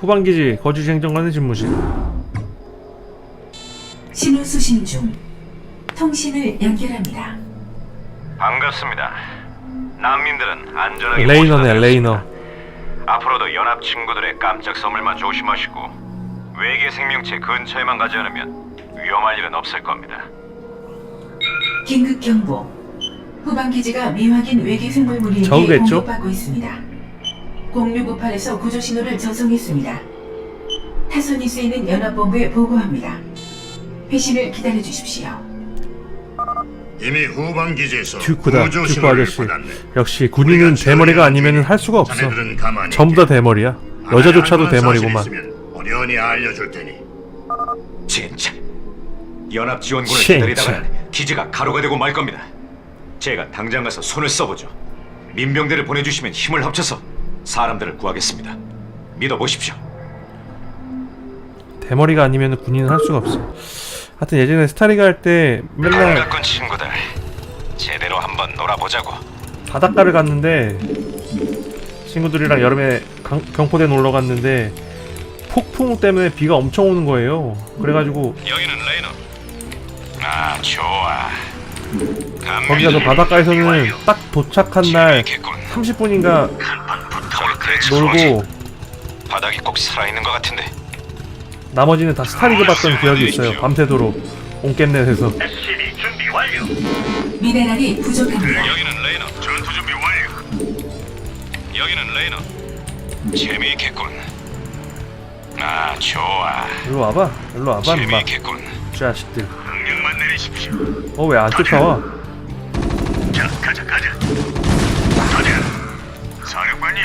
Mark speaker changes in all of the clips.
Speaker 1: 후방기지 거주지 행정관의 집무실
Speaker 2: 신호 수신 중. 통신을 연결합니다.
Speaker 3: 반갑습니다. 난민들은 안전하게
Speaker 1: 레이너네 레이너.
Speaker 3: 앞으로도 연합 친구들의 깜짝 선물만 조심하시고 외계 생명체 근처에만 가지 않으면 위험할 일은 없을 겁니다.
Speaker 2: 긴급 경보. 후방 기지가 미확인 외계 생물물이? 공격받고 있습니다. 0658에서 구조 신호를 전송했습니다. 타선이 쓰이는 연합본부에 보고합니다. 회신을 기다려 주십시오.
Speaker 4: 이미 후방 기지에서
Speaker 1: 듀크다
Speaker 4: 구조
Speaker 1: 듀크
Speaker 4: 신호를
Speaker 1: 아저씨
Speaker 4: 보냈네.
Speaker 1: 역시 군인은 대머리가 아니면 할 수가 없어
Speaker 4: 자네들은 가만히
Speaker 1: 전부 다 대머리야 여자조차도 대머리구만
Speaker 4: 어련히 알려줄 테니
Speaker 3: 진짜 연합 지원군을
Speaker 1: 진짜.
Speaker 3: 기다리다가 기지가 가루가 되고 말 겁니다. 제가 당장 가서 손을 써보죠. 민병대를 보내주시면 힘을 합쳐서 사람들을 구하겠습니다. 믿어보십시오.
Speaker 1: 대머리가 아니면 군인은 할 수가 없어 하여튼 예전에 스타리가 할 때 맨날
Speaker 3: 반갑군 친구들. 제대로 한번 놀아보자고.
Speaker 1: 바닷가를 갔는데 친구들이랑 여름에 강- 경포대 놀러 갔는데 폭풍 때문에 비가 엄청 오는 거예요. 그래가지고
Speaker 3: 여기는 레이너. 아 좋아.
Speaker 1: 거기 가서 바닷가에서는 딱 도착한 날 30분인가 놀고
Speaker 3: 바닥이 꼭 살아있는 것 같은데.
Speaker 1: 나머지는 다 스타리그 봤던 기억이 있어요. 밤새도록 온겜넷에서
Speaker 4: SCB 준비 완료.
Speaker 2: 미네랄이 부족합니다.
Speaker 3: 여기는 레이너.
Speaker 4: 전투 준비 완료.
Speaker 3: 여기는 레이너. 재미있겠군. 아 좋아.
Speaker 1: 일로 와봐. 일로 와봐.
Speaker 3: 재미있겠군.
Speaker 1: 자식들.
Speaker 4: 내리십시오.
Speaker 1: 어 왜 안 쫓아와?
Speaker 4: 자, 가자, 가자. 가자. 사령관님,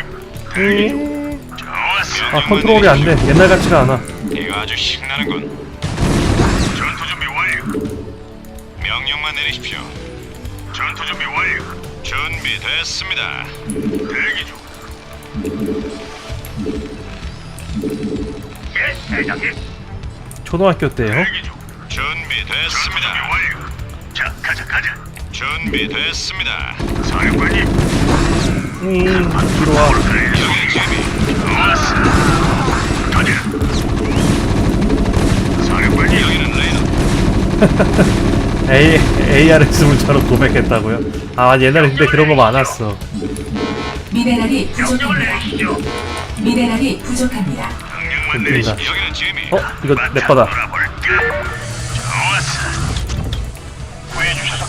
Speaker 1: 음.
Speaker 4: 좋았어.
Speaker 1: 아 컨트롤이 안 돼. 옛날 같지가 않아.
Speaker 3: 이거 아주 신나는군.
Speaker 4: 전투 준비 완료.
Speaker 3: 명령만 내리십시오.
Speaker 4: 전투 준비 완료.
Speaker 3: 준비됐습니다.
Speaker 4: 대기 중. 예, 대장님.
Speaker 1: 초등학교 때요.
Speaker 4: 대기 중. 준비
Speaker 3: 준비됐습니다.
Speaker 4: 완료. 자, 가자, 가자.
Speaker 3: 준비됐습니다.
Speaker 4: 사령관님,
Speaker 1: 음, 뒤로 와.
Speaker 3: 여기는 재미.
Speaker 4: 좋았어. 가자. 사령관님,
Speaker 3: 여기는 레이너.
Speaker 1: A ARS 문자로 고백했다고요? 아 옛날에 근데 그런 거 많았어.
Speaker 2: 미네랄이 부족합니다. 미네랄이 부족합니다.
Speaker 1: 웃긴다. 어 이거 내 거다.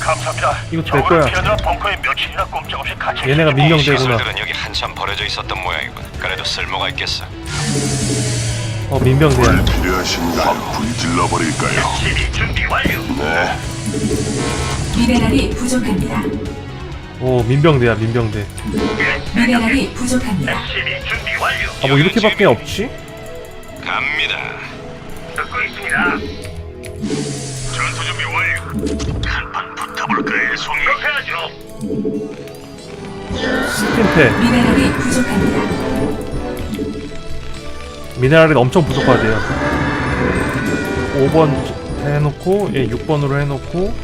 Speaker 4: 감사합니다.
Speaker 1: 이거 내 거야.
Speaker 4: 피하느라 벙커에 며칠이나 꼼짝없이 갇혀
Speaker 1: 얘네가 민병대구나.
Speaker 3: 시설들은 여기 한참 버려져 있었던 모양이군. 그래도 쓸모가 있겠어.
Speaker 1: 어 민병대야.
Speaker 5: 필요하신가요? 불질러 버릴까요?
Speaker 4: 시비 준비 완료.
Speaker 5: 네.
Speaker 2: 미네랄이 부족합니다.
Speaker 1: 오 민병대야 민병대.
Speaker 2: 미네랄이 부족합니다.
Speaker 4: 준비 완료.
Speaker 1: 아 뭐 이렇게밖에 없지?
Speaker 3: 갑니다.
Speaker 4: 듣고 있습니다. 전투 준비 완료. 붙어볼까요, 송이? 그렇게 하죠.
Speaker 1: 스팀패
Speaker 2: 미네랄이 부족합니다.
Speaker 1: 미네랄이 엄청 부족하대요. 5번 해놓고 얘 6번으로 해놓고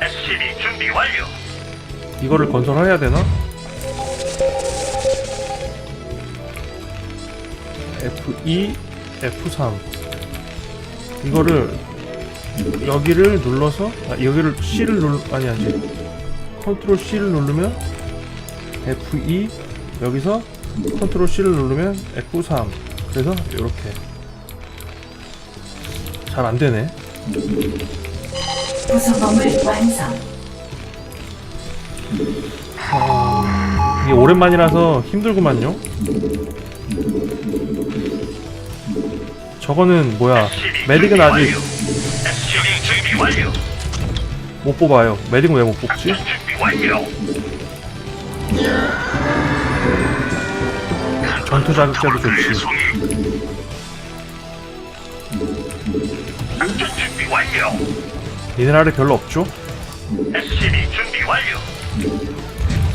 Speaker 4: SCB 준비 완료.
Speaker 1: 이거를 건설해야 되나? F2, F3 이거를 여기를 눌러서 아, 여기를 C를 눌 아니 아니. 컨트롤 C를 누르면 F2 여기서 컨트롤 C를 누르면 F3 그래서 이렇게. 잘 안되네.
Speaker 2: 완성.
Speaker 1: 이게 오랜만이라서 힘들구만요. 저거는 뭐야? 메딕은 아직
Speaker 4: 완료.
Speaker 1: 못 뽑아요 메딕은 왜못 뽑지?
Speaker 4: 준비 완료.
Speaker 1: 전투 자극제도 좋지.
Speaker 4: 작전 준비 완료.
Speaker 1: 미네랄이 별로 없죠?
Speaker 4: SCB 준비 완료.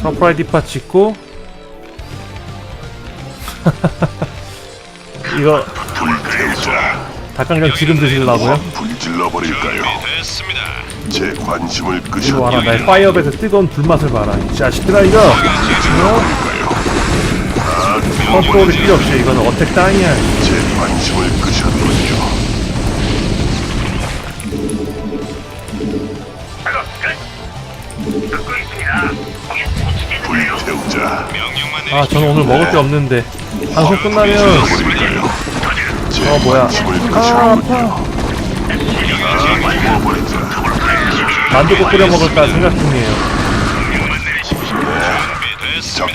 Speaker 1: 서프라이 디파 찍고 이거. 닭강정 지금 드시려고요?
Speaker 5: 불질러 버릴까요?
Speaker 3: 준비됐습니다.
Speaker 5: 제 관심을
Speaker 1: 이거 봐라 나의 파이어벳의 뜨거운 불맛을 봐라 이 자식들아 이거
Speaker 5: 버릴까요?
Speaker 1: 컨트롤이 필요 없이 이거는 어택 땅이야
Speaker 5: 제 관심을 끄셨군요. 불태우자.
Speaker 4: 명령만
Speaker 1: 아 저는 오늘 먹을 게 없는데 방송 끝나면
Speaker 5: 질러버릴까요?
Speaker 1: 제어 뭐야
Speaker 5: 관심을
Speaker 1: 아
Speaker 5: 끄셨군요.
Speaker 1: 만두국 끓여 먹을까 생각 중이에요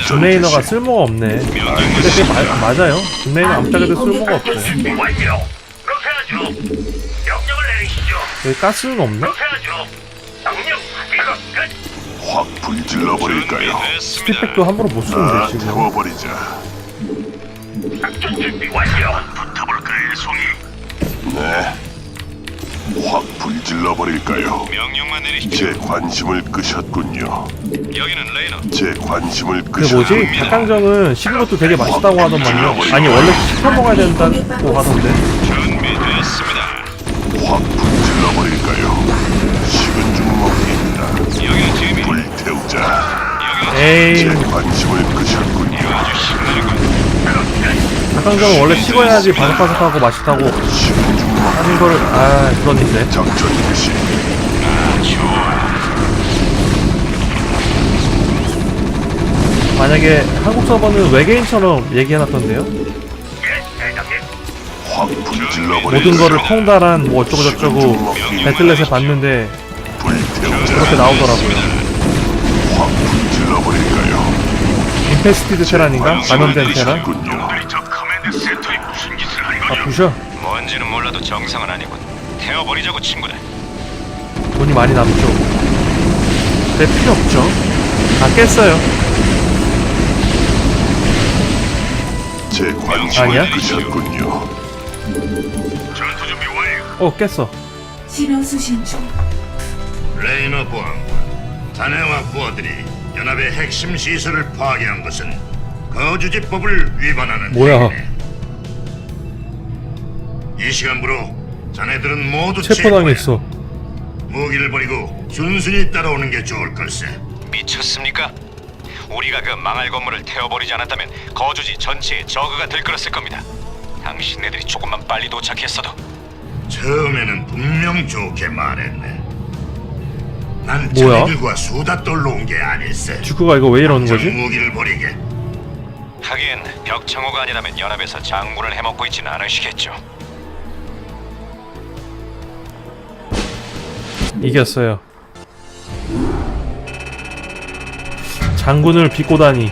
Speaker 1: 준레이너가. 쓸모가 없네 근데 그게 마, 맞아요 준레이너 아무짝에도 쓸모가 없어요
Speaker 4: 준비 완료. 그렇게 하죠. 명령을 내리시죠.
Speaker 1: 여기 가스는 없네?
Speaker 5: 확 불질러버릴까요?
Speaker 1: 스틱백도 함부로 못
Speaker 5: 아,
Speaker 1: 쓰는데 지금
Speaker 5: 태워버리자.
Speaker 4: 작전 준비 완료. 붙어볼까요, 송이?
Speaker 5: 네. 확 불질러 버릴까요?
Speaker 4: 명령만 내리십시오.
Speaker 5: 제 관심을 끄셨군요.
Speaker 4: 여기는 레이너.
Speaker 5: 제 관심을
Speaker 1: 그 뭐지?
Speaker 5: 끄셨군요.
Speaker 1: 닭강정은 식은 것도 되게 맛있다고 하더만요 아니 원래 식혀 먹어야 된다고 하던데
Speaker 4: 준비됐습니다.
Speaker 5: 확 불질러 버릴까요? 식은 죽 먹기입니다.
Speaker 4: 여기는 지미.
Speaker 5: 불태우자.
Speaker 4: 여기는
Speaker 1: 에이
Speaker 5: 제 관심을 끄셨군요.
Speaker 4: 아주 신나는
Speaker 1: 닭강정은 원래 식어야지 바삭바삭하고 맛있다고
Speaker 5: 식은 죽
Speaker 1: 하는 거를 아 그러는데
Speaker 5: 작전 개시.
Speaker 1: 만약에 한국 서버는 외계인처럼 얘기해놨던데요? 모든 거를 통달한 뭐 어쩌고 저쩌고 배틀넷에 봤는데. 그렇게 나오더라고요? 인페스티드 테란인가? 감염된 테란?
Speaker 4: 한
Speaker 1: 아? 부셔
Speaker 3: 뭔지는 몰라도 정상은 아니군. 태워버리자고 친구들.
Speaker 1: 돈이 많이 남죠 근데 필요 없죠 다 깼어요
Speaker 5: 제 관심을
Speaker 1: 아니야?
Speaker 5: 끄셨군요.
Speaker 4: 전투 준비 완료.
Speaker 1: 어 깼어
Speaker 2: 신호 수신 중.
Speaker 4: 레이너 보안관, 자네와 부하들이 연합의 핵심 시설을 파괴한 것은 거주지법을 위반하는
Speaker 1: 뭐야.
Speaker 4: 행위네. 이 시간부로 자네들은 모두
Speaker 1: 체포당했어.
Speaker 4: 무기를 버리고 순순히 따라오는 게 좋을 걸세.
Speaker 3: 미쳤습니까? 우리가 그 망할 건물을 태워버리지 않았다면 거주지 전체에 저그가 들끓었을 겁니다. 당신네들이 조금만 빨리 도착했어도
Speaker 4: 처음에는 분명 좋게 말했네. 난
Speaker 1: 뭐야?
Speaker 4: 자네들과 수다 떨러 온 게 아닐세.
Speaker 1: 주크가 이거 왜 이러는 거지?
Speaker 4: 무기를 버리게.
Speaker 3: 하긴 벽창호가 아니라면 연합에서 장군을 해먹고 있지는 않으시겠죠.
Speaker 1: 이겼어요. 장군을 비꼬다니